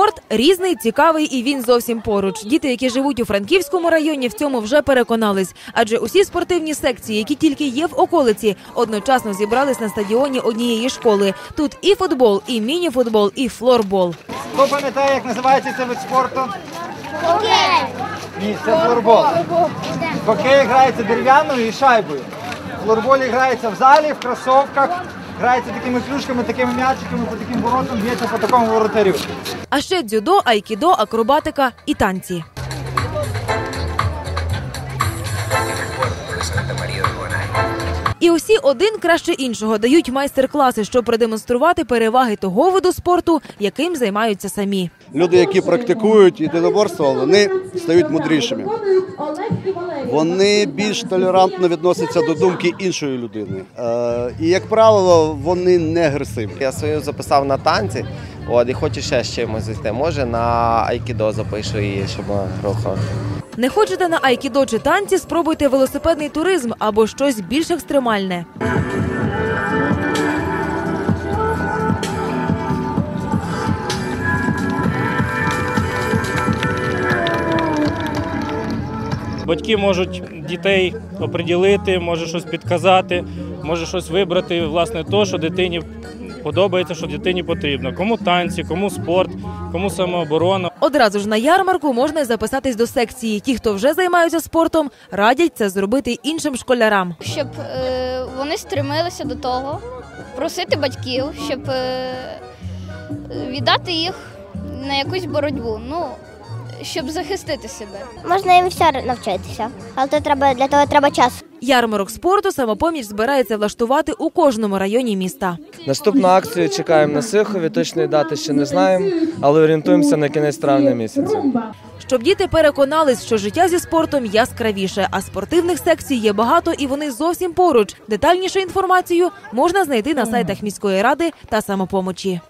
Спорт різний, цікавий і він зовсім поруч. Діти, які живуть у Франківському районі, в цьому вже переконались. Адже усі спортивні секції, які тільки є в околиці, одночасно зібрались на стадіоні однієї школи. Тут і футбол, і міні-футбол, і флорбол. Хто пам'ятає, як називається цей вид спорту? Хокей. Ні, це флорбол. Хокей грається дерев'яною і шайбою. Флорбол грається в залі, в кросовках, грається такими клюшками, такими м'ячиками, по таким воротам, б'ється по такому воротарю. А ще дзюдо, айкідо, акробатика і танці. І усі один краще іншого дають майстер-класи, щоб продемонструвати переваги того виду спорту, яким займаються самі. Люди, які практикують єдиноборство, вони стають мудрішими. Вони більш толерантно відносяться до думки іншої людини. Е, І, як правило, вони не агресивні. Я свою записав на танці, от, і хочу ще з чимось зайти. Може на айкідо запишу її, щоб рухав. Не хочете на айкідо чи танці, спробуйте велосипедний туризм або щось більш екстремальне. Батьки можуть дітей оприділити, може щось підказати, може щось вибрати, власне, то, що дитині подобається, що дитині потрібно. Кому танці, кому спорт, кому самооборона. Одразу ж на ярмарку можна записатись до секції. Ті, хто вже займаються спортом, радять це зробити іншим школярам. Щоб е, вони стремилися до того, просити батьків, щоб е, віддати їх на якусь боротьбу. Ну, щоб захистити себе. Можна їм все навчитися, але то треба для того треба час. Ярмарок спорту самопоміч збирається влаштувати у кожному районі міста. Наступну акцію чекаємо на Сихові, точної дати ще не знаємо, але орієнтуємося на кінець травня місяця. Щоб діти переконались, що життя зі спортом яскравіше, а спортивних секцій є багато і вони зовсім поруч. Детальнішу інформацію можна знайти на сайтах міської ради та самопомочі.